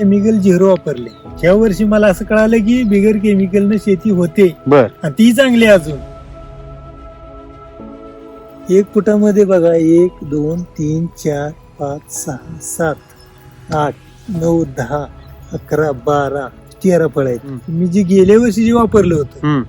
Chemical zero वापरले. ह्या वर्षी मला असं कळालं की बिगर केमिकलनं शेती होते. बर. आणि ती चांगली अजून. एक फुटामध्ये बघा एक दोन तीन चार पाच सहा सात आठ नऊ दहा अकरा बारा तेरा फळ आहेत. मी जे गेल्या वर्षी जे वापरलं होतं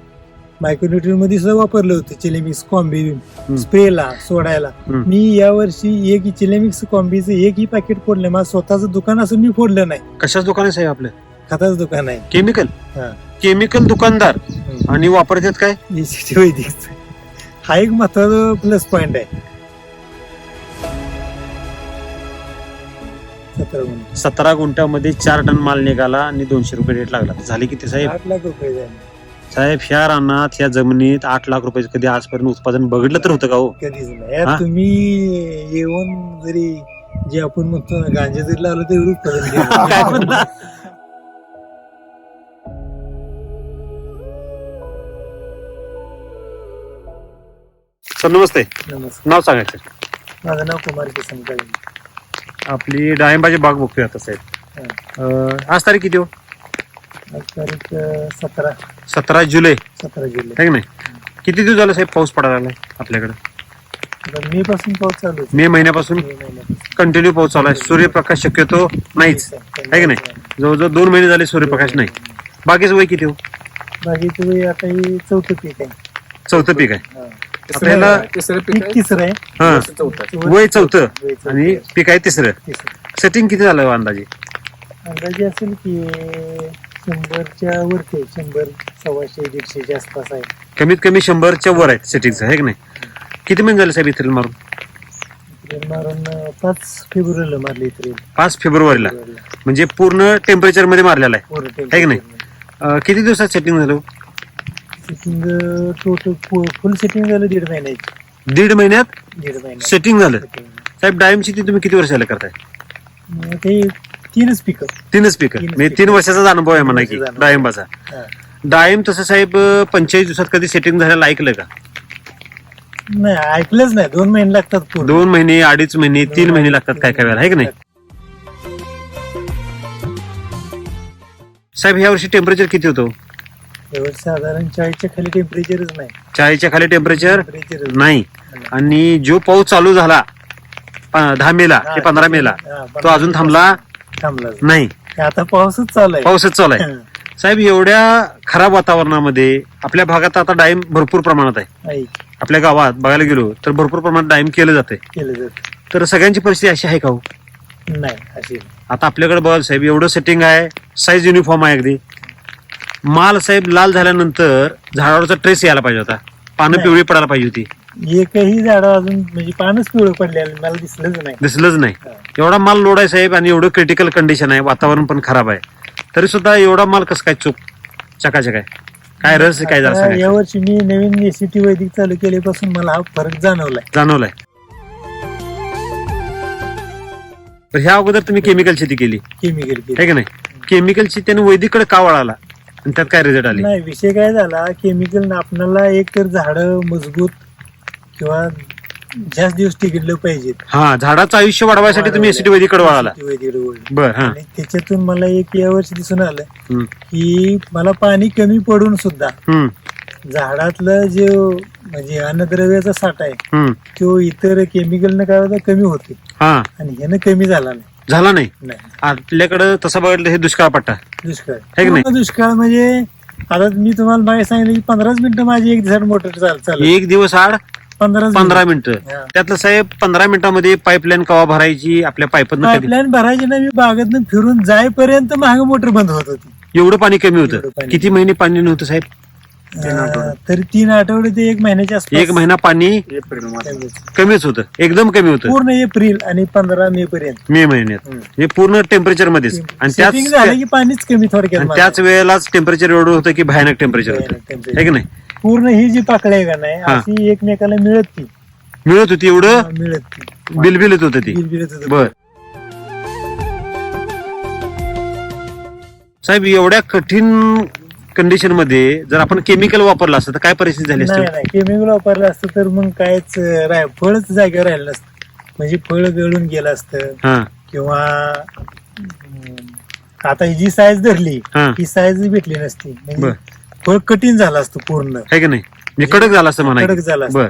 हम्म, मायक्रोन्युट्रिनमध्ये सुद्धा वापरलं होतं चिलेमिक्स कॉम्बी. स्प्रेला सोडायला. मी या वर्षी एक चिलेमिक्स कॉम्बीचं एकही पॅकेट फोडलं माझं स्वतःचं दुकान असून मी फोडलं नाही. कशाच दुकान आहे साहेब आपलं? खताचं दुकान आहे. केमिकल? हा. केमिकल दुकानदार. आणि वापरतात काय. हा एक महत्त्वाचा प्लस पॉइंट आहे. सतरा गुंठ्यामध्ये चार टन माल निघाला आणि दोनशे रुपये रेट लागला. झाले किती साहेब? आठ लाख रुपये झाले. साहेब ह्या रानात ह्या जमिनीत आठ लाख रुपयाचं कधी आजपर्यंत उत्पादन बघितलं तर होतं का हो? कधीच नाही. हा? तुम्ही येऊन जरी जे आपण म्हणतो ना गांजा जरी लावलं तर एवढं उत्पादन. काय? सर नमस्ते. नमस्कार नाव सांगायचं? माझं नाव कुमार किसन काळे. आपली डाळिंबाची बाग बघतोय आता साहेब. अं, आज तारीख किती हो? आज तारीख सतरा. सतरा जुलै. सतरा जुलै. आहे की नाही? किती दिवस झाला साहेब पाऊस पडायला लागलाय आपल्याकडे? आता मे पासून पाऊस चालू आहे. मे महिन्यापासून? मे महिन्यापासून. कंटिन्यू पाऊस चालू आहे. सूर्यप्रकाश शक्यतो नाहीच. आहे की नाही? जवळजवळ दोन महिने झाले सूर्यप्रकाश नाही. बाकीचं वय किती हो? बाकीचं वय आता हे चौथं पीक आहे. चौथं पीक आहे. हा. आपल्याला पीक तिसरं आहे. हा. वय चौथं. वय चौथं. आणि आहे. पीक आहे तिसरं. तिसरं. सेटिंग किती झालं हो अंदाजे? अंदाजे असेल की शंभरच्या वरती आहे. शंभर सव्वाशे दीडशेच्या आसपास आहे. कमीत कमी शंभरच्या वर आहेत सेटिंगचं आहे की नाही? किती महिने झाले साहेब इथेल मारून? इथं मारून अं, पाच फेब्रुवारीला मारली इथे पाच फेब्रुवारीला. म्हणजे पूर्ण टेम्परेचरमध्ये मारलेला आहे. आहे की नाही? अं, किती दिवसात सेटिंग झालं? सेटिंग टोटल फुल सेटिंग झालं दीड महिन्याची. दीड महिन्यात दीड महिन्यात सेटिंग झालं. Setting. साहेब शेती तुम्ही किती वर्षाला करताय? मग ते तीनच पिकं तीनच पीक तीनच म्हणजे पिकं. तीन वर्षाचाच अनुभव आहे म्हणा की वर्षाचा अनुभव. डाळिंबाचा. हा. डाळिंब तसं साहेब पंचेचाळीस दिवसात कधी सेटिंग झालेलं ऐकलं का? नाही ऐकलंच नाही. दोन महिने लागतात पूर्ण. दोन महिने अडीच महिने तीन महिने लागतात काय काय वेळेला आहे की नाही? साहेब ह्या वर्षी टेम्परेचर किती होतं? एवढं साधारण चाळीसच्या खाली टेम्परेचरच नाही. चाळीसच्या खाली टेम्परेचर टेम्परेचर नाही. आणि जो पाऊस चालू झाला प- दहा मेला ते पंधरा मेला तो अजून थांबला नाही. आता पाऊसच चालू आहे. पाऊसच चालू आहे. साहेब एवढ्या खराब वातावरणामध्ये आपल्या भागात आता डाळिंब भरपूर प्रमाणात आहे. आपल्या गावात बघायला गेलो तर भरपूर प्रमाणात डाळिंब केलं जाते केलं जात तर सगळ्यांची परिस्थिती अशी आहे का हो? नाही अशी आता आपल्याकडे बघा साहेब एवढं सेटिंग आहे साईज युनिफॉर्म आहे अगदी. माल साहेब लाल झाल्यानंतर झाडावरचा ट्रेस यायला पाहिजे होता. पानं. पिवळी पडायला पाहिजे होती. एकही झाड अजून म्हणजे पानच पिवळं पडलेलं मला दिसलंच नाही. दिसलंच नाही. एवढा माल लोड आहे साहेब आणि एवढं क्रिटिकल कंडिशन आहे वातावरण पण खराब आहे. तरी सुद्धा एवढा माल कसं काय चूक? चकाचक आहे. काय रस आहे, काय जरा आता सांगायचं? यावर्षी मी नवीन एसीटी वैदिक चालू केल्यापासून मला हा फरक जाणवलाय. जाणवलाय. तर ह्या अगोदर तुम्ही केमिकल शेती केली. केमिकल आहे की नाही? केमिकलची त्याने वैदिकडे का वळाला आणि त्यात काय रिझल्ट आले? नाही विषय काय झाला? केमिकल आपल्याला एक तर झाड मजबूत किंवा जास्त दिवस टिकलं पाहिजेत. हा झाडाचं आयुष्य वाढवायसाठी तुम्ही एसीटी वैदिकडे वळाला. SCT वैदिकडे वळलो. बर हा. आणि त्याच्यातून मला एक या वर्षी दिसून आलं हम्म, की मला पाणी कमी पडून सुद्धा हम्म, झाडातलं जे म्हणजे अन्नद्रव्याचा साठा आहे हम्म. तो इतर केमिकलनं काय होता कमी होते हा. आणि ह्यानं कमी झाला नाही. झाला नाही? नाही. आपल्याकडं तसं बघितलं हे दुष्काळ पट्टा. दुष्काळ. की नाही? पूर्ण दुष्काळ म्हणजे आता मी तुम्हाला मागे सांगितलं की पंधराच मिनिटं माझी एक दिवसात मोटर चाल चालू एक दिवस आड? पंधरा पंधरा मिनिटं. हा. त्यातलं साहेब पंधरा मिनिटामध्ये पाईपलाईन कवा भरायची आपल्या पाईपात पाईपलाईन भरायची ना मी बागेतनं फिरून जाईपर्यंत महाग मोटर बंद होत होती. एवढं पाणी कमी होतं. किती महिने पाणी नव्हतं साहेब? तरी तीन आठवडे ते एक महिन्याच्या एक महिना पाणी कमीच. कमीच होतं. एकदम कमी होतं. पूर्ण एप्रिल आणि पंधरा मे पर्यंत. मे महिन्यात. हे पूर्ण टेम्परेचर मध्येच. आणि त्याच झालं की पाणीच कमी थोडक्यात. त्याच वेळेलाच टेम्परेचर एवढं होतं की भयानक टेम्परेचर होतं. की नाही? पूर्ण ही जी पाकळी आहे का नाही हा. अशी एकमेकाला मिळत ती मिळत होती एवढं? मिळत ती बिलबिलत होतं ती. बिलबिलत होतं. बर. साहेब एवढ्या कठीण कंडिशनमध्ये जर आपण केमिकल वापरलं असतं तर काय परिस्थिती झाली नाही असती? नाही केमिकल वापरलं असतं तर मग कायच राह फळच जागेवर राहिलं नसतं. म्हणजे फळ गळून गेलं असतं. हा. किंवा अं, आता ही जी साईज धरली हा. ही साईज भेटली नसती. बर. फळ कठीण झालं असतं पूर्ण. आहे की नाही? म्हणजे कडक झाला असं म्हणा कडक झालं असतं. बर.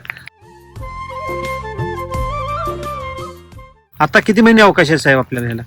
आता किती महिने अवकाश आहे साहेब आपल्याला ह्याला?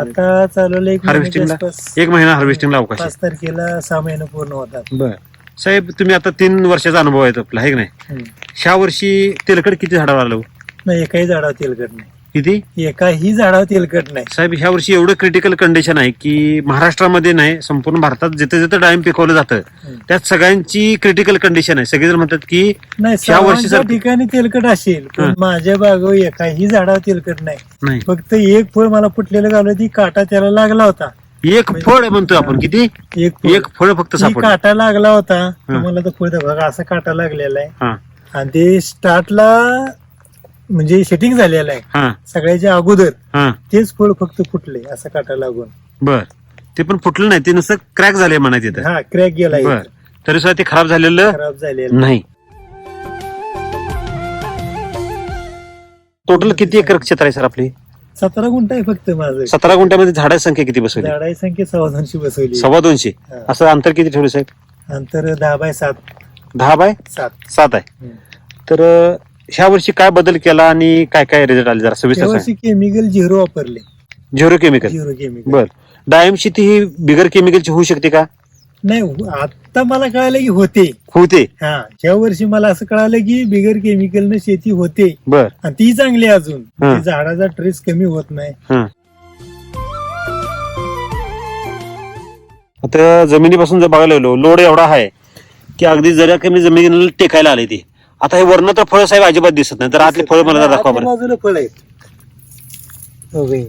आता चालवलं एक महिन्याच्या हार्वेस्टिंगला आसपास एक महिना हार्वेस्टिंगला अवकाश आहे. पाच तारखेला सहा महिने पूर्ण होतात. बर. साहेब तुम्ही आता तीन वर्षाचा अनुभव आहे आपला आहे की नाही? हम्म. ह्या वर्षी तेलकट किती झाडावर आलो नाही एकाही झाडावर तेलकट नाही. किती? एकाही झाडावर तेलकट नाही. साहेब ह्या वर्षी एवढं क्रिटिकल कंडिशन आहे की महाराष्ट्रामध्ये नाही संपूर्ण भारतात जिथे जिथे डाळिंब पिकवलं जातं. त्यात सगळ्यांची क्रिटिकल कंडिशन आहे. सगळेजण म्हणतात की नाही ह्या वर्षी ठिकाणी तेलकट असेल पण. माझ्या बागावर एकाही झाडावर तेलकट नाही. नाही. फक्त एक फळ मला फुटलेलं गावलं ती काटा त्याला लागला होता. एक फळ आहे म्हणतोय आपण किती? एक फळ. एक फळ फक्त ती सापडलं. काटा लागला होता तुम्हाला तर फळ बघा असा काटा लागलेला आहे. हा. आणि ते स्टार्टला म्हणजे सेटिंग झालेलं आहे. हा. सगळ्याच्या अगोदर हा. तेच फळ फक्त फुटले असा काटा लागून. बर. ते पण फुटलं नाही ते नुसतं क्रॅक झाले म्हणायचं तिथं हा क्रॅक गेला बर. इथं. तरी सुद्धा ते खराब झालेलं खराब झालेला. नाही. टोटल किती एकर क्षेत्र आहे सर आपली? सतरा गुंठ आहे फक्त माझं. सतरा गुंठ्यामध्ये झाडाची संख्या किती बसवली? झाडाची संख्या सव्वा दोनशे बसवली. सव्वा दोनशे. हा. असं अंतर किती ठेवलं साहेब? अंतर दहा बाय सात. दहा बाय सात. सात आहे. हम्म. तर अं, ह्या वर्षी काय बदल केला आणि काय काय रिझल्ट आले? जरा सविस्तर केमिकल झिरो वापरले. झिरो केमिकल झिरो केमिकल बर. डायम शेती ही बिगर केमिकलची होऊ शकते का? नाही आता मला कळालं की होते. होते. हा या वर्षी मला असं कळालं की बिगर केमिकल शेती होते. बर. आणि ती चांगली आहे अजून. हा. ते झाडाचा ट्रेस कमी होत नाही. हा. आता जमिनीपासून जर बघायला गेलो लोड एवढा आहे की अगदी जरा कमी जमिनीला टेकायला आले ते. आता हे वर्ण तर फळ साहेब अजिबात दिसत नाही. तर आतले फळ मला जरा दाखवा आतल्या बरं. बाजूला फळ आहेत. हो काय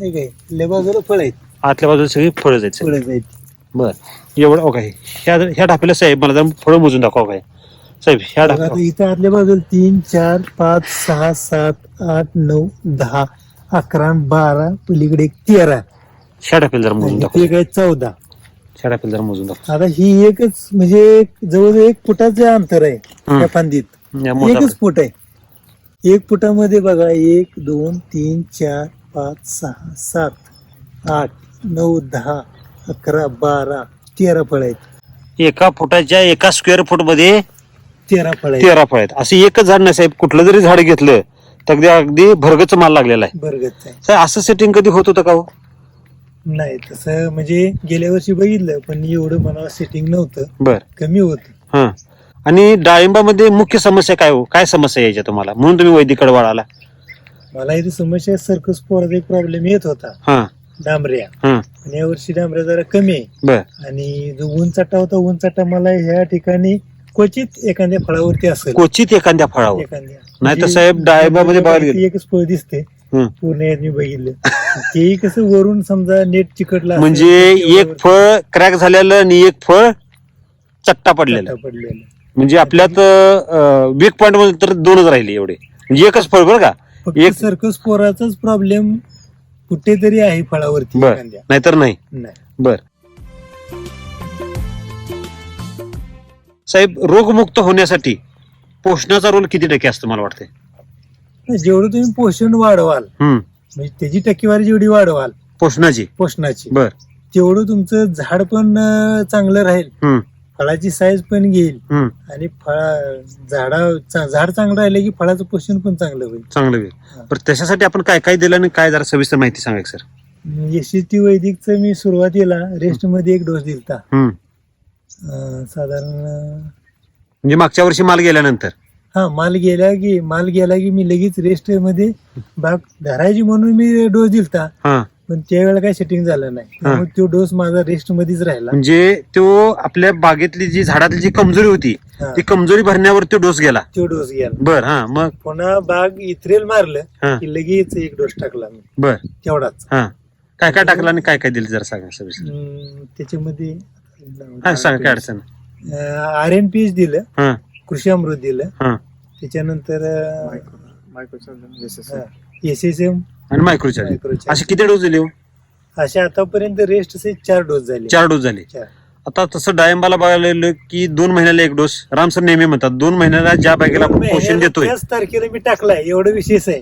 हे काय आतल्या बाजूला फळ आहेत. आतल्या बाजूला सगळी आहेत. साहेब. फळच आहेत. बर. एवढं ओके. ह्या ह्या ढापेला साहेब मला जरा फळं मोजून दाखवा काय साहेब ह्या बघा, ढापा इथं आतल्या बाजूला तीन चार पाच सहा सात आठ नऊ दहा अकरा बारा पलीकडे एक तेरा. ह्या ढापेला जरा मोजून दाखवा. चौदा. ढापेला जरा मोजून दाखवा आता ही एकच म्हणजे जवळजवळ एक फुटाचं अंतर आहे. त्या फांदीत या एकच फूट आहे. एक फुटामध्ये बघा एक दोन तीन चार पाच सहा सात आठ नऊ दहा अकरा बारा तेरा फळ आहेत. एका फुटाच्या एका स्क्वेअर फूटमध्ये तेरा फळ आहेत. तेरा फळ आहेत. असं एकच झाड नाही साहेब. कुठलं जरी झाड घेतलं तर अगदी अगदी भरगच माल लागलेला आहे. बरगत आहे. साहेब असं सेटिंग कधी होत होतं का हो? नाही तसं म्हणजे गेल्या वर्षी बघितलं पण एवढं मला सेटिंग नव्हतं. बर. कमी होत. हा. आणि डाळिंबामध्ये मुख्य समस्या काय हो? काय समस्या यायच्या तुम्हाला? म्हणून तुम्ही वैदिकडे वळाला. मला इथे समस्या सर्कस पोराचा एक प्रॉब्लेम येत होता. हा. डांबऱ्या. हा. आणि या वर्षी डांबऱ्या जरा कमी आहे. बर. आणि जो चट्टा होता चट्टा मला ह्या ठिकाणी क्वचित एखाद्या फळावरती असेल. क्वचित एखाद्या फळावर. एखाद्या. नाही तर साहेब डाळिंबामध्ये बघायला गेलं. एकच फळ दिसते. हं. पूर्ण यात मी बघितलं. तेही कसं वरून समजा नेट चिकटला म्हणजे एक फळ क्रॅक झालेलं आणि एक फळ चट्टा पडलेलं. पडलेलं. म्हणजे आपल्यात वीक पॉइंटमध्ये तर दोनच राहिले एवढे. म्हणजे एकच फळ बरं का? एक- सर्कस पोराचाच प्रॉब्लेम कुठेतरी आहे फळावरती बर. नाहीतर नाही. नाही. बर. साहेब रोगमुक्त होण्यासाठी पोषणाचा रोल किती टक्के असतो मला वाटतंय? जेवढं तुम्ही पोषण वाढवाल म्हणजे त्याची टक्केवारी जेवढी वाढवाल पोषणाची. पोषणाची बर. तेवढं तुमचं झाड पण अं, चांगलं राहील. हम्म. फळाची साईज पण घेईल. हम्म. आणि फळा झाडा चा- झाड चांगलं राहिलं की फळाचं पोषण पण चांगलं होईल. चांगलं पण त्याच्यासाठी आपण काय काय दिलं आणि काय जरा सविस्तर माहिती सांगा सर. यशस्वी वैदिकचं मी सुरुवातीला रेस्टमध्ये एक डोस दिलता. हम्म. अं, साधारण अं, म्हणजे मागच्या वर्षी माल गेल्यानंतर. हा माल गेला की माल गेला की मी लगेच रेस्टमध्ये बाग धरायची म्हणून मी डोस दिलता. हा. पण त्यावेळेला काही सेटिंग झालं नाही. त्यामुळे तो डोस माझा रेस्ट मध्येच राहिला. म्हणजे तो आपल्या बागेतली जी झाडातली जी कमजोरी होती हा, ती कमजोरी भरण्यावर तो डोस गेला. तो डोस गेला. बर हा मग? पुन्हा बाग इथरेल मारलं की लगेच एक डोस टाकला मी. बर. तेवढाच. हा. काय काय टाकलं आणि काय काय दिलं जरा सांगा सविस्तर. अं, त्याच्यामध्ये हा सांगा काय अडचण? आर एन पी एच दिलं. हा. कृषी अमृत दिलं. हा. त्याच्यानंतर एस एस एम आणि मायक्रोचार्ज मायक्रोच्या असे किती डोस दिले हो? असे आतापर्यंत रेस्ट चार डोस झाले. चार डोस झाले. चार. आता तसं डाळिंबाला बघायला गेलं की दोन महिन्याला एक डोस. राम सर नेहमी म्हणतात दोन महिन्याला ज्या बागेला आपण पोषण देतोय. त्याच तारखेला मी टाकलाय एवढं विशेष आहे.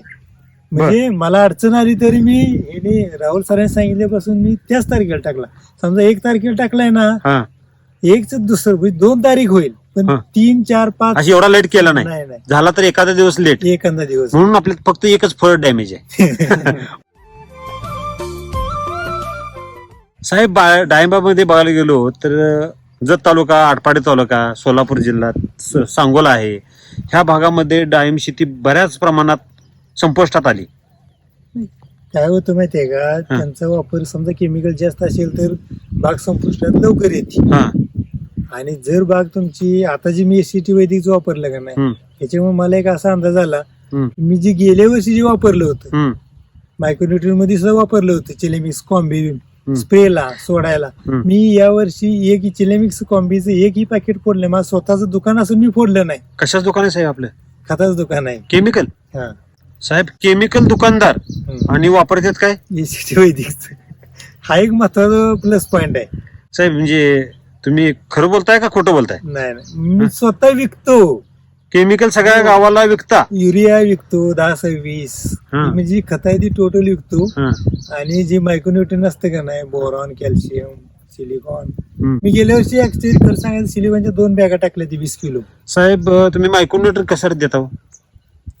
म्हणजे मला अडचण आली तरी मी हे राहुल सरांनी सांगितल्यापासून मी त्याच तारखेला टाकला. समजा एक तारखेला टाकलाय ना हा. एकच दुसरं म्हणजे दोन तारीख होईल. पण हा. तीन चार पाच अशी एवढा लेट केला नाही. नाही नाही. झाला तर एखादा दिवस लेट एखादा दिवस. म्हणून आपल्यात फक्त एकच फळ डॅमेज आहे. साहेब बा- डाळिंबामध्ये बघायला गेलो तर जत तालुका आटपाडी तालुका सोलापूर जिल्ह्यात स- सांगोला आहे. ह्या भागामध्ये डाळिंब शेती बऱ्याच प्रमाणात संपुष्टात आली. काय होतं माहितीये का? त्यांचा वापर समजा केमिकल जास्त असेल तर बाग संपुष्टात लवकर येते. हा. आणि जर बाग तुमची आता जी मी एसीटी वैदिकच वापरलं का नाही त्याच्यामुळे मला एक असा अंदाज आला मी जे गेल्या वर्षी जे वापरलं होतं मायक्रोन्युट्रिनमध्ये सुद्धा वापरलं होतं चिलेमिक्स कॉम्बी. स्प्रेला सोडायला. मी या वर्षी एक चिलेमिक्स कॉम्बीचं एकही पॅकेट फोडलं माझं स्वतःचं दुकान असून मी फोडलं नाही. कशाच दुकान आहे साहेब आपलं? खताचं दुकान आहे. केमिकल हा. साहेब केमिकल दुकानदार. आणि वापरतात काय? एसीटी वैदिकचं. हा एक महत्त्वाचा प्लस पॉइंट आहे. साहेब म्हणजे तुम्ही खरं बोलताय का खोटं बोलताय? नाही नाही. मी स्वतः विकतो. केमिकल सगळ्या गावाला विकता? युरिया विकतो दहा सव्वीस. हा. म्हणजे खत आहे ती टोटल विकतो. हा, आणि जे मायक्रोन्युट्रिन असतं का नाही बोरॉन कॅल्शियम सिलिकॉन. मी गेल्या वर्षी ऍक्च्युअली खरं सांगायचं सिलिकॉनच्या दोन बॅगा टाकल्या ती वीस किलो. साहेब अं, तुम्ही मायक्रोन्युट्रन कशासाठी देता हो?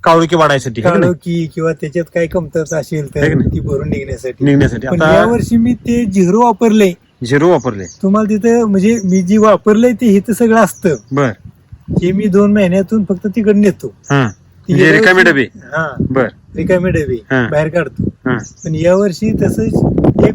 काळोखी वाढायसाठी है का काढो नाही? की किंवा त्याच्यात काही कमतरता असेल तर की नाही? ती भरून निघण्यासाठी. निघण्यासाठी. पण आता या वर्षी मी ते झिरो वापरले. झिरो वापरले. तुम्हाला तिथं म्हणजे मी जी वापरलंय ते हिथं सगळं असतं. बर. हे मी दोन महिन्यातून फक्त तिकडे नेतो हा. ती म्हणजे गेल्या रिकामी वर्षी- डबे. हा. बर. रिकामी डबे. हा. बाहेर काढतो. हा. पण या वर्षी तसंच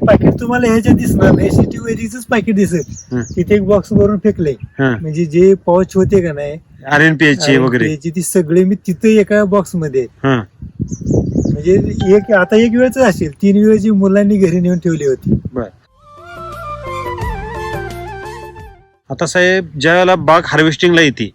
पाकिट तुम्हाला ह्याच्यात दिसणार नाही. सिटी वैदिकच पाकिट दिसत हा. तिथे एक बॉक्स भरून फेकले हा. म्हणजे जे पाऊच होते का नाही आर एन पी एच वगैरे. त्याची ती सगळे मी तिथे एका बॉक्समध्ये. हा. म्हणजे एक आता एक वेळच असेल. तीन वेळची मुलांनी घरी नेऊन ठेवली होती. बर. आता साहेब ज्या वेळेला बाग हार्वेस्टिंगला येते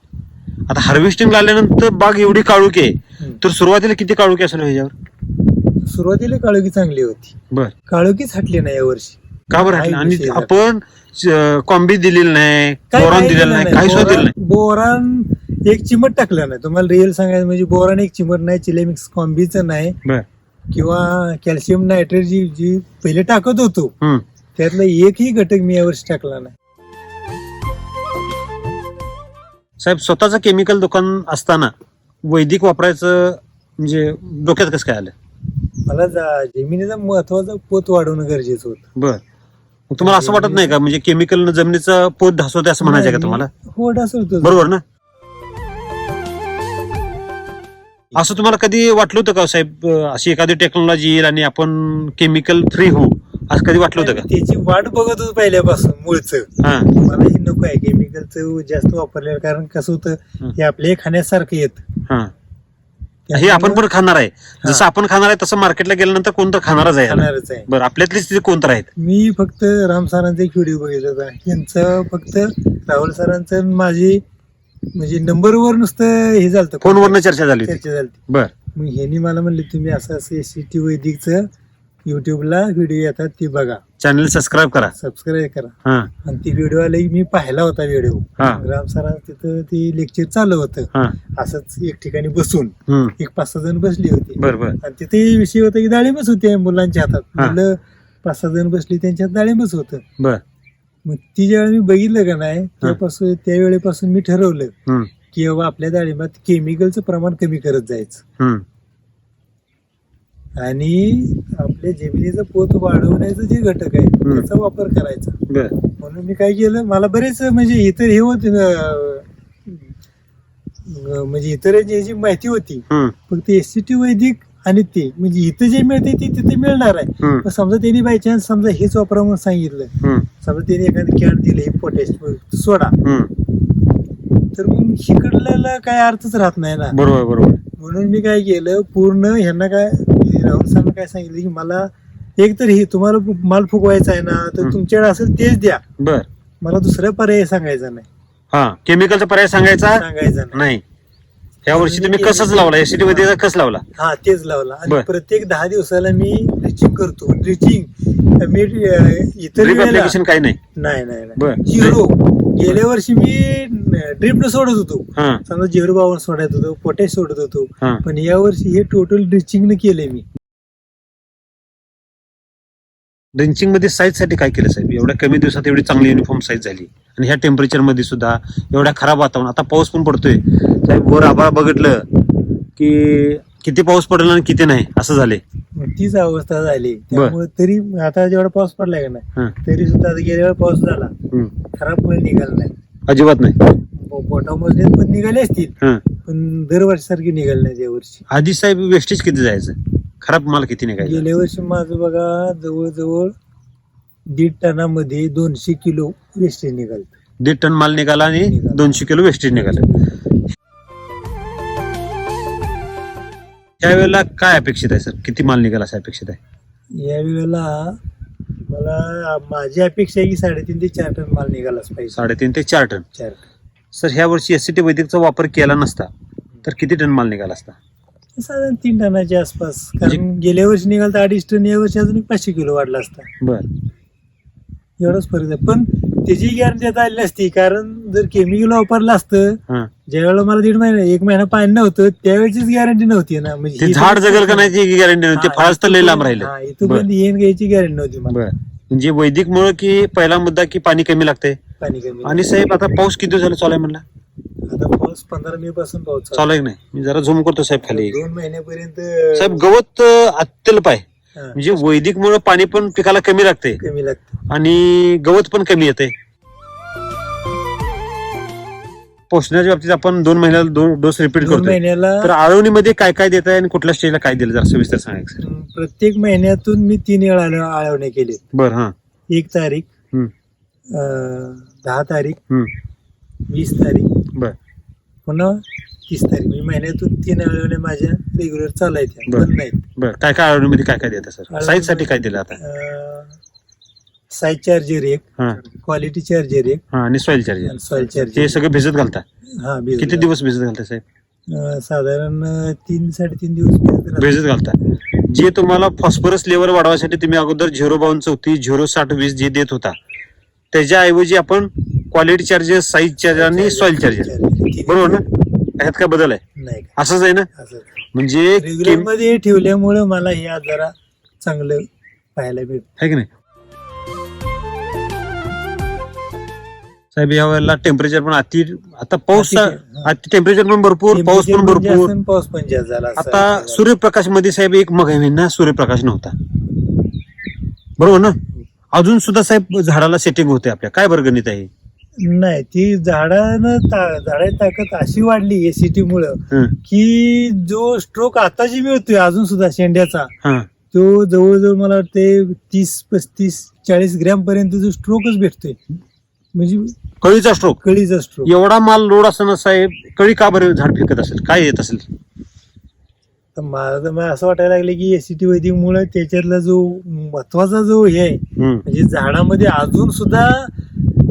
आता हार्वेस्टिंगला आल्यानंतर बाग एवढी काळुकी आहे. तर सुरुवातीला किती काळुकी असेल ह्याच्यावर? सुरुवातीला काळोखी चांगली होती. बर. काळोखीच हटली नाही यावर्षी का बरं हटलं? आणि. आपण कॉम्बी दिलेली नाही काही- बोरॉन काही दिलेलं नाही काही सुद्धा दिलं नाही. बोरान बोरान एक चिमट टाकलं नाही. तुम्हाला रिअल सांगायचं म्हणजे बोरान एक चिमट नाही चिलेमिक्स कॉम्बीचं नाही. बर. किंवा कॅल्शियम नायट्रेट जी जी पहिले टाकत होतो हम्म. त्यातला एकही घटक मी यावर्षी टाकला नाही. साहेब स्वतःचं केमिकल दुकान असताना वैदिक वापरायचं म्हणजे डोक्यात कसं काय आलं? मला जा- जमिनीचा महत्त्वाचा पोत वाढवणं गरजेचं होतं. बर. मग तुम्हाला असं वाटत नाही का? म्हणजे केमिकल जमिनीचं पोत ढासवते असं म्हणायचं का तुम्हाला? हो डासळतो बरोबर ना? असं तुम्हाला कधी वाटलं होतं का साहेब? अं, अशी एखादी टेक्नॉलॉजी येईल आणि आपण केमिकल फ्री होऊ? असं कधी वाटलं होतं का? त्याची वाट बघत होतो पहिल्यापासून मूळचं. हा. मला हे नको आहे. केमिकलचं जास्त वापरलेलं कारण कसं होतं हं. हे आपल्या खाण्यासारखं येत. हा. हे आपण पण खाणार आहे. जसं आपण खाणार आहे तसं मार्केटला गेल्यानंतर कोणतं खाणारच आहे. खाणारच आहे. बरं आपल्यातलीच तिथे कोणतं आहेत? मी फक्त राम सरांचा एक व्हिडिओ बघितला होता. यांचं फक्त राहुल सरांचं आणि माझी म्हणजे नंबरवर नुसतं हे झालं फोनवरनं चर्चा झाली होती. चर्चा झाली बर. मग ह्यांनी मला म्हणले तुम्ही असं असं एस सी टी वैदिकचं युट्यूबला व्हिडिओ येतात ती बघा. चॅनल सबस्क्राईब करा. सबस्क्राईब करा. हा. आणि ती व्हिडिओ आली मी पाहिला होता व्हिडिओ हा. राम सरांचं तिथं ती लेक्चर चालू होतं. हा. असंच एक ठिकाणी बसून. हम्म. एक पाच सहा जण बसली होती. बर बर आणि तिथे विषय होता की डाळिंबच होते मुलांच्या हातात. हा. मुलं पाच सहा जण बसली त्यांच्यात डाळिंबच होतं. बर. मग ती ज्यावेळी मी बघितलं का नाही त्यापासून त्यावेळेपासून मी ठरवलं हम्म. की बाबा आपल्या डाळिंबात केमिकलचं प्रमाण कमी करत जायचं. हम्म. आणि आपल्या जमिनीचं पोत वाढवण्याचं जे घटक आहे त्याचा वापर करायचा. बर. म्हणून मी काय केलं मला बरेच म्हणजे इतर हे होते म्हणजे इतर जे जी माहिती होती हम्म. फक्त एस टी वैदिक आणि ते म्हणजे इथं जे मिळते ते तिथे मिळणार आहे. हम्म. पण समजा त्यांनी बाय चान्स समजा हेच वापरा म्हणून सांगितलं. हम्म. समजा त्यांनी एखादं कॅन दिलं हे पोटॅश सोडा. हम्म. तर मग शिकडलेला काय अर्थच राहत नाही ना. बरोबर बरोबर. म्हणून मी काय केलं पूर्ण ह्यांना काय म्हणजे राहुल सरांना काय सांगितलं की मला एक तर हे तुम्हाला माल फुगवायचा आहे ना तर. तुमच्याकडे असेल तेच द्या. बर. मला दुसरा पर्याय सांगायचा नाही. हा केमिकलचा पर्याय सांगायचा? सांगायचा नाही. नाही. या वर्षी तुम्ही कसंच लावला? एसीटी मध्ये कस लावला? हा तेच लावला. आणि बर. प्रत्येक दहा दिवसाला मी ड्रिचिंग करतो. ड्रिचिंग मी अं, इतर वेळेला काही नाही. नाही नाही बर. नाही झिरो गेल्या वर्षी मी ड्रिप न सोडत होतो. समजा झिरो बावन सोडत होतो पोटॅश सोडत होतो. पण या वर्षी हे टोटल ड्रिचिंग न केले मी. ड्रिंचिंगमध्ये साईजसाठी काय केलं साहेब? एवढ्या कमी दिवसात एवढी चांगली युनिफॉर्म साईज झाली. आणि ह्या टेम्परेचरमध्ये सुद्धा एवढ्या खराब वातावरण आता पाऊस पण पडतोय. साहेब वर आभाळ बघितलं की किती पाऊस पडला आणि किती नाही? असं झाले तीच अवस्था झाली. त्यामुळे तरी आता जेवढा पाऊस पडलाय का नाही हं, तरी सुद्धा आता गेल्या वेळा पाऊस झाला. हं. खराब फळ निघालं नाही. अजिबात नाही. पोटा मोजले पण निघाले असतील हं. पण दरवर्षी सारखी निघाली नाही यावर्षी आधी साहेब वेस्टेज किती जायचं? खराब माल किती निघायचा? गेल्या वर्षी माझं बघा जवळजवळ दीड टनामध्ये दोनशे किलो वेस्टेज निघाल दीड टन माल निघाला आणि. दोनशे किलो वेस्टेज निघालं. त्यावेळेला काय अपेक्षित आहे सर? किती माल निघाला असं अपेक्षित आहे? या वेळेला मला माझी अपेक्षा आहे की साडेतीन ते चार टन माल निघालाच पाहिजे. साडेतीन ते चार टन? चार सर ह्या वर्षी एस सी टी वैदिकचा वापर केला नसता तर किती टन माल निघाला असता? टन साधारण तीन टनाच्या आसपास कारण गेल्या वर्षी निघाल तर अडीच टन या वर्षी अजून एक पाचशे किलो वाढला असता. बर. एवढाच फरक आहे. पण त्याची गॅरंटी आता आली नसती. कारण जर केमिकल वापरलं असतं हा. ज्या वेळेला मला दीड महिना एक महिना पाणी नव्हतं त्यावेळेचीच गॅरंटी नव्हती ना. म्हणजे ते ही झाड जगल का नाही गॅरंटी नव्हती? हा, फळाच तर लय लांब राहिले. हा, इथपर्यंत येण घ्यायची गॅरंटी नव्हती मला. बर. म्हणजे वैदिक मुळे की पहिला मुद्दा की पाणी कमी लागते? पाणी कमी आणि साहेब आता पाऊस किती झाला चालू आहे म्हणला? आता पाऊस पंधरा मे पासून पाऊस चालू चालू आहे की नाही? मी जरा झूम करतो साहेब खाली. दोन महिन्यापर्यंत साहेब गवत अं, अत्यल्प आहे. म्हणजे वैदिक मुळे पाणी पण पिकाला कमी लागते कमी लागतं आणि गवत पण कमी येते पोषणाच्या बाबतीत आपण दोन महिन्याला दोन डोस रिपीट दोन करतोय. महिन्याला तर आळवणीमध्ये काय काय देत आहे आणि कुठल्या स्टेजला काय दिलं जरा सविस्तर सांगा सर प्रत्येक महिन्यातून मी तीन वेळा आळव- आळवणे केले. बर हा. एक तारीख दहा तारीख वीस तारीख. बर. पुन्हा तीस तारीख म्हणजे महिन्यातून तीन आळवणे माझ्या रेग्युलर चालायच्या बरं. बंद नाहीत. बर. काय काय आळवणीमध्ये काय काय देत सर? साईजसाठी काय दिलं आता? साईज चार्जर एक हा. क्वालिटी चार्जर एक हा आणि सॉइल चार्जर सॉइल ते चार्जर सगळं भिजत घालता? हा भिजत किती दिवस भिजत घालता साहेब? अं, साधारण अं, तीन साडेतीन दिवस भिजत घालता. जे तुम्हाला फॉस्फरस लेवल वाढवायसाठी तुम्ही अगोदर झिरो बावन्न चौतीस झिरो साठ वीस जे देत होता त्याच्याऐवजी आपण क्वालिटी चार्जेस साईज चार्जर आणि सॉइल चार्जर किती- बरोबर ना? ह्यात काय बदल आहे? नाही असंच आहे ना? असं म्हणजे केम- मध्ये ठेवल्यामुळे मला हे आज जरा चांगलं पाहायला भेट आहे की नाही? साहेब या वेळेला टेम्परेचर पण अति आता पाऊस हा. अति टेम्परेचर पण भरपूर पाऊस पण जास्त भरपूर. पाऊस पण जास्त झाला असं आता झालं. सूर्यप्रकाशमध्ये साहेब एक मग महिना सूर्यप्रकाश नव्हता. बरोबर ना? अजून सुद्धा साहेब झाडाला सेटिंग होते आपल्या. काय बरं गणित आहे? नाही ती झाडानं ता- झाडाची ताकद अशी वाढली एसीटी मुळे हं, की जो स्ट्रोक आता जी मिळतोय अजून सुद्धा शेंड्याचा हं. तो जवळजवळ मला वाटते तीस पस्तीस चाळीस ग्रॅम पर्यंत जो स्ट्रोकच भेटतोय. म्हणजे कळीचा स्ट्रोक कळीचा स्ट्रोक एवढा माल लोड असताना साहेब कळी का बरं झाड फेकत असेल? काय येत असेल? तर मला तर मला असं वाटायला लागलं की एसीटी वैदिक मुळे त्याच्यातला जो महत्त्वाचा जो हे आहे. म्हणजे झाडामध्ये अजून सुद्धा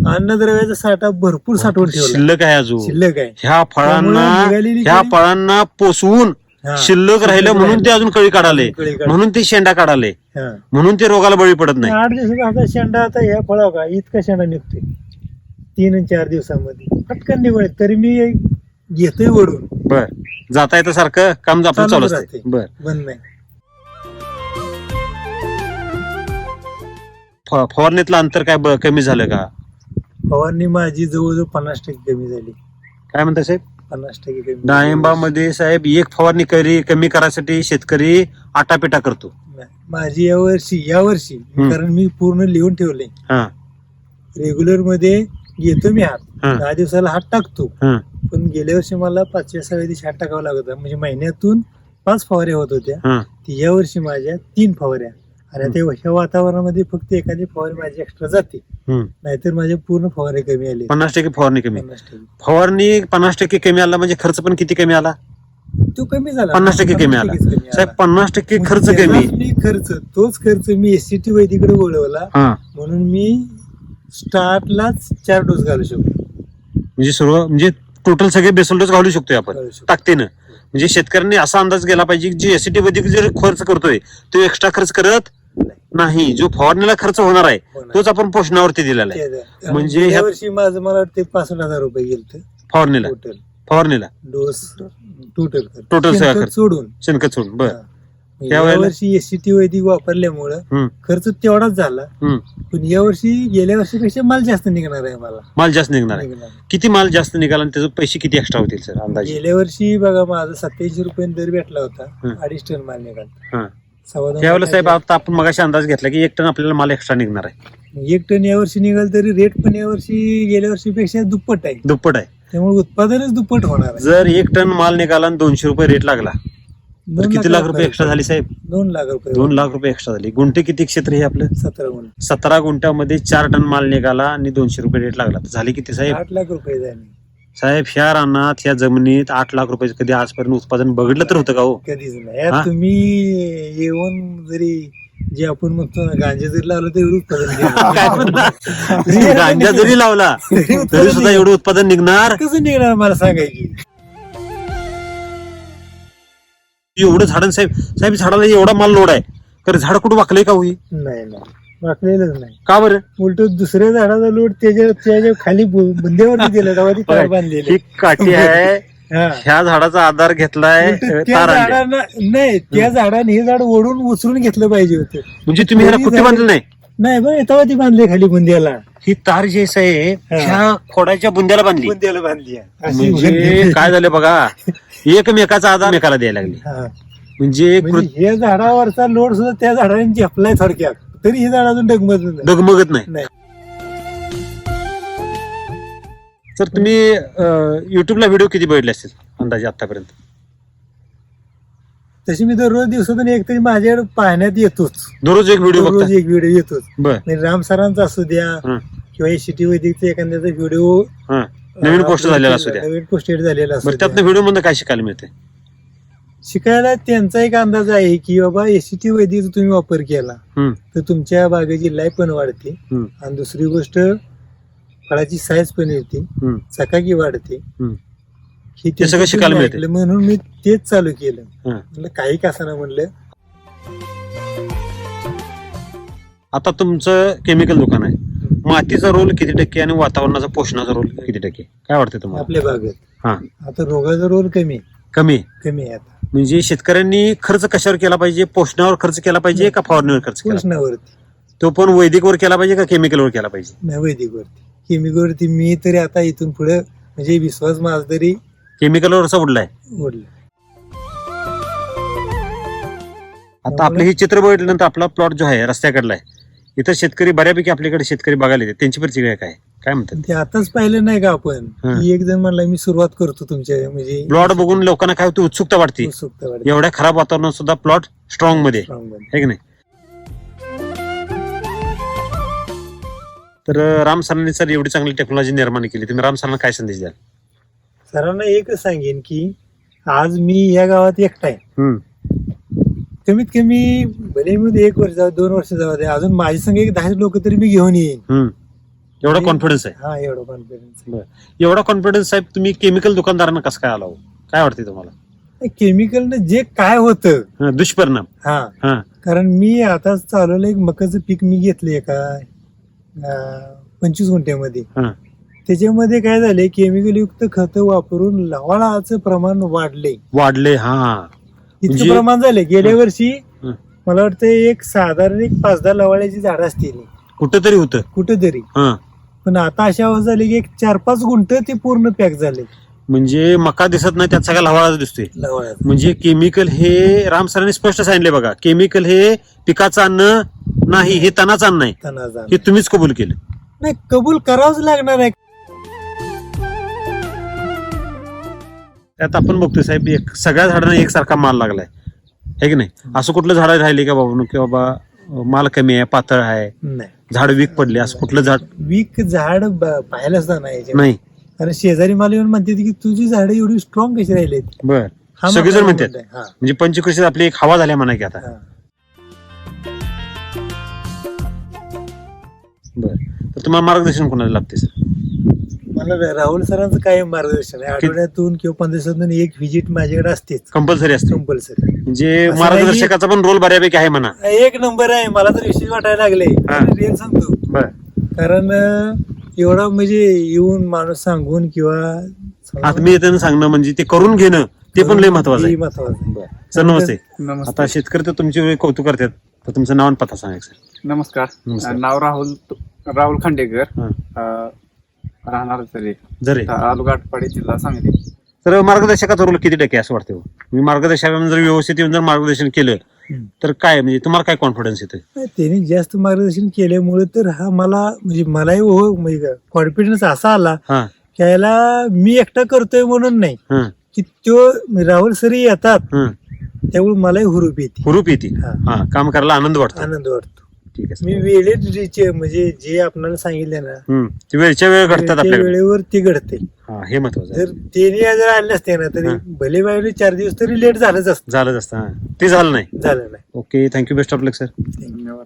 अन्नद्रव्याचा साठा भरपूर साठवून ठेवला. शिल्लक आहे अजून. शिल्लक आहे. ह्या फळांना त्यामुळे निघालेली ह्या कळी- फळांना पोसवून हा. शिल्लक राहिलं म्हणून ते अजून कळी काढाले. कळी म्हणून ते शेंडा काढाले. हा. म्हणून ते रोगाला बळी पडत नाही. आठ दिवसाचा आता शेंडा आता ह्या फळा का इतका शेंडा निघतोय. तीन आणि चार दिवसामध्ये. पटकन निघून तरी मी घेतोय वडून. बर. जाता येतं सारखं? काम आपलं चालू चालूच असते राहते. बर. बंद नाही. फ- फवारणीतलं अंतर काय ब- कमी झालं का? फवारणी माझी जवळजवळ पन्नास टक्के कमी झाली. काय म्हणता साहेब? पन्नास टक्के कमी. डाळिंबामध्ये साहेब एक फवारणी करी कमी करायसाठी शेतकरी आटापिटा करतो. नाही. माझी या वर्षी या वर्षी हम्म. कारण मी पूर्ण लिहून ठेवले हा. रेग्युलरमध्ये घेतो मी हात. हा. दहा दिवसाला हात टाकतो. हा. पण गेल्या वर्षी मला पाचव्या सहाव्या दिवशी हात टाकावा लागत होता. म्हणजे महिन्यातून पाच फवाऱ्या होत होत्या. हा. ती या वर्षी माझ्या तीन फवाऱ्या. आणि आता ह्या वातावरणामध्ये फक्त एखादी फवारी माझी एक्स्ट्रा जाते. नाहीतर माझे पूर्ण फवारे कमी आले. पन्नास टक्के फवारणी कमी. फवारणी पन्नास टक्के कमी आला म्हणजे खर्च पण किती कमी आला? तो कमी झाला. पन्नास टक्के कमी आला. साहेब. पन्नास टक्के खर्च कमी. मी खर्च तोच खर्च मी एससीटी वैदिकडे वळवला. हा. म्हणून मी स्टार्टलाच चार डोस घालू शकतो. म्हणजे सर्व म्हणजे टोटल सगळे बेसल डोस घालू शकतोय आपण. ताकदीनं. म्हणजे शेतकऱ्यांनी असा अंदाज गेला पाहिजे की जी एसीटी वैदिक जर खर्च करतोय तो एक्स्ट्रा खर्च करत नाही जो फवारणीला खर्च होणार आहे होणार. तोच आपण पोषणावरती दिलेला आहे. म्हणजे या ह्या- वर्षी माझं मला वाटते पासष्ट हजार रुपये गेलं फवारणीला टोटल फवारणीला डोस टोटल Total सगळा खर्च. सोडून. शेणखत सोडून. बर. हा. त्यावेळेला- यावर्षी एससीटी वैदिक वापरल्यामुळं हम्म, खर्च तेवढाच झाला. हम्म. पण यावर्षी गेल्या वर्षीपेक्षा माल जास्त निघणार आहे मला. माल जास्त निघणार आहे. निघणार. किती माल जास्त निघाला आणि त्याचे पैसे किती एक्स्ट्रा होतील सर अंदाजे? गेल्या वर्षी बघा माझा सत्याऐंशी रुपये दर भेटला होता. अडीच टन माल निघाला. हा. सव्वा दोन त्यावेळेला साहेब आता आपण मगाशी अंदाज घेतला की एक टन आपल्याला माल एक्स्ट्रा निघणार आहे. एक टन यावर्षी निघाल तरी रेट पण यावर्षी गेल्या वर्षीपेक्षा दुप्पट आहे. दुप्पट आहे. त्यामुळे उत्पादनच दुप्पट होणार आहे. जर एक टन माल निघाला आणि दोनशे रुपये रेट लागला तर दोन किती लाख रुपये एक्स्ट्रा झाले साहेब? दोन लाख रुपये. दोन लाख रुपये एक्स्ट्रा झाले. गुंठे किती क्षेत्र हे आपलं? सतरा गुण सतरा गुंठ्यामध्ये चार टन माल निघाला आणि दोनशे रुपये रेट लागला. तर झाले किती साहेब? आठ लाख रुपये झाले. साहेब ह्या रानात ह्या जमिनीत आठ लाख रुपयाचं कधी आजपर्यंत उत्पादन बघितलं तर होतं का हो? कधीच नाही. हा? यात तुम्ही येऊन जरी जे आपण म्हणतो ना गांजे जरी लावलं तर एवढं उत्पादन काय? गांजा जरी लावला तरी सुद्धा एवढं उत्पादन निघणार. कसं निघणार मला सांगायची? एवढं झाडं साहेब साहेब झाडाला एवढा माल लोड आहे. तर झाड कुठं वाकलंय का होई नाही नाही. वाकलेलंच नाही का बरं उलट दुसऱ्या झाडाचा लोट त्याच्या त्याच्याखाली बुंदेवरती दिला तेव्हा ती बांधलेली ही काठी आहे हा. ह्या झाडाचा आधार घेतलाय उलट त्या. झाडांना नाही त्या झाडाने हे झाड ओढून उचलून घेतलं पाहिजे होतं म्हणजे तुम्ही ह्याला कुठे बांधलं नाही नाही बघ तेव्हा ती बांधली खाली बुंद्याला ही तार जी आहे. ह्या खोडाच्या बुंद्याला बांधली बुंद्याला बांधली आहे. अशी म्हणजे. काय झालं बघा एकमेकाचा आधार एकाला द्यायला लागली हा. म्हणजे म्हणजे हे झाडावरचा लोड सुद्धा त्या झाडाने झेपलाय थोडक्यात तरी हे झाड अजून डगमत नाही. डगमगत नाही. नाही. तर तुम्ही युट्यूबला व्हिडिओ किती बघितले असतील अंदाजे आतापर्यंत तशी मी दररोज दिवसातून एक तरी माझ्याकडे पाहण्यात येतोच. दररोज एक व्हिडिओ दररोज बघता? एक व्हिडिओ येतोच. बर. म्हणजे राम सरांचा असू द्या हं, किंवा एसीटी वैदिकचा एखाद्याचा व्हिडिओ हं. नवीन पोस्ट झालेला असू द्या. नवीन पोस्टेड झालेला असू बरं द्या. त्यातनं व्हिडिओमध्ये काय शिकायला मिळते शिकायला त्यांचा एक अंदाज आहे की बाबा एसीटी वैदिकचा तुम्ही वापर केला तर तुमच्या बागेची लाईफ पण वाढते. आणि दुसरी गोष्ट फळाची साईज पण येते. चकाकी वाढते. हे ते सगळं शिकायला मिळते. ऐकलं म्हणून मी तेच चालू केलं. हं. म्हणलं काही कसं म्हणलं? आता तुमचं केमिकल दुकान आहे. मातीचा रोल किती टक्के आणि वातावरणाचा पोषणाचा रोल किती टक्के? काय वाटतं तुम्हाला? आपल्या बागेत. हा. आता रोगाचा रोल कमी आहे. कमी. कमी आहे आता. म्हणजे शेतकऱ्यांनी खर्च कशावर केला पाहिजे? पोषणावर खर्च केला पाहिजे का फवारणीवर खर्च केला कृष्णावरती तो पण वैदिकवर केला पाहिजे का केमिकलवर केला पाहिजे? नाही वैदिकवरती. केमिकलवरती मी तरी आता इथून पुढे म्हणजे विश्वास माझा तरी केमिकलवरचा उडलाय. ओढला आता आपलं हे चित्र बघितल्यानंतर आपला प्लॉट जो आहे रस्त्याकडला आहे. इथं शेतकरी बऱ्यापैकी आपल्याकडे शेतकरी बघायला येते त्यांची प्रतिक्रिया काय? काय म्हणतात ते आताच पाहिलं नाही का आपण हं. की एक जण म्हणला मी सुरुवात करतो तुमच्या म्हणजे प्लॉट बघून लोकांना काय होतं उत्सुकता वाटते उत्सुकता वाढते. एवढ्या खराब वातावरणात सुद्धा प्लॉट स्ट्रॉंगमध्ये आहे. Strong बनते. है की नाही तर अं, राम सरांनी सर एवढी चांगली टेक्नॉलॉजी निर्माण केली तुम्ही राम सरांना काय संदेश द्याल सरांना एकच सांगेन की आज मी या गावात एकटा आहे हम्म, कमीत कमी भले मी एक वर्ष जाऊ दोन वर्ष जाऊ दे अजून माझी संग एक दहा लोक तरी मी घेऊन येईन हम्म. एवढा कॉन्फिडन्स आहे. हा एवढं कॉन्फिडन्स एवढा कॉन्फिडन्स साहेब तुम्ही केमिकल दुकानदारांना कसं काय आला हो? काय वाटते तुम्हाला? केमिकलनं जे काय होतं हं, दुष्परिणाम. हा. हा. कारण मी आता चालवलं एक मकाचं पीक मी घेतले का अं, पंचवीस गुंठ्यामध्ये. हा. त्याच्यामध्ये काय झाले केमिकल युक्त खत वापरून लवाळाचं प्रमाण वाढले वाढले हा. इतकं म्हणजे- प्रमाण झाले गेल्या वर्षी हं. मला वाटतं एक साधारण एक पाच दहा लवाळ्याची झाडं असतील. कुठं तरी होतं. कुठेतरी. हा. पण आता अशा अवस्था झाली की एक चार पाच गुंठ ते पूर्ण पॅक झाले. म्हणजे मका दिसत नाही त्यात सगळा लवाळाच दिसतोय. लवाळ्यात म्हणजे केमिकल हे राम सरांनी स्पष्ट सांगितले बघा केमिकल हे पिकाचं अन्न नाही हे तणाचं अन्न आहे. तणाचा हे तुम्हीच कबूल केलं. नाही कबूल करावंच लागणार आहे. त्यात आपण बघतोय साहेब एक सगळ्या झाडांना एकसारखा माल लागलाय. है की नाही? असं कुठलं झाड राहिले का बाबा? की बाबा माल कमी आहे पातळ आहे. नाही. झाड वीक पडले असं कुठलं झाड? वीक झाड ब- पाहायलाच नाही याच्यात. नाही. कारण शेजारी मला येऊन म्हणते की तुझी झाडं एवढी स्ट्रॉंग कशी राहिलेत? बर. सगळेजण म्हणतात. हा, म्हणजे पंचकृषीत आपली एक हवा झाल्या म्हणा की आता. बर. तर तुम्हाला मार्गदर्शन कोणाला लागते सर? मला राहुल सरांचं कायम मार्गदर्शन आहे. आठवड्यातून किंवा पंधरा दिवसातून एक व्हिजिट माझ्याकडे असतेच. कंपल्सरी असते. कंपल्सरी. म्हणजे असं नाही मार्गदर्शकाचा पण रोल बऱ्यापैकी आहे म्हणा. एक नंबर आहे. मला तर विशेष वाटायला लागले. हा. रिअल सांगतो. बर. कारण अं, एवढा म्हणजे येऊन माणूस सांगून किंवा आत्मीयतेनं सांगणं म्हणजे ते करून घेणं ते पण लय महत्वाचं हे आहे महत्वाचं आहे. सर नमस्ते. नमस्कार आता शेतकरी तर तुमचे वेळी कौतुक करतात. तर तुमचं नाव आणि पत्ता सांगा सर. नमस्कार. नमस्कार. नाव राहुल राहुल खांडेकर. हा. अं, राहणार तरी. जरे. जिल्हा सांगली तर मार्गदर्शकाचा रोल किती टक्के आहे असं वाटतं हो? मी मार्गदर्शकानं जर व्यवस्थित येऊन जर मार्गदर्शन केलं. तर काय म्हणजे तुम्हाला काय कॉन्फिडन्स नाही, त्यांनी जास्त मार्गदर्शन केल्यामुळे तर हा मला म्हणजे मलाही हो म्हणजे कॉन्फिडन्स असा आला हा. की याला मी एकटा करतोय म्हणून नाही. हा. की तो राहुल सरी येतात हा. त्यामुळे मलाही हुरूप येते. हुरूप येते. हा. हा काम करायला आनंद वाटतो. आनंद वाटतो. ठीक आहे मी. वेळेत जे- म्हणजे जे आपल्याला सांगितले ना हम्म. ते वेळच्या वेळ घडतात आपल्याकडे वेळेवर ते घडते हा हे महत्वाचं आहे जर त्यांनी जर आले नसते ना तरी हा. भले बाईने चार दिवस तरी लेट झालंच असतं झालंच असतं हा ते झालं नाही झालं नाही okay thank you best of luck sir you.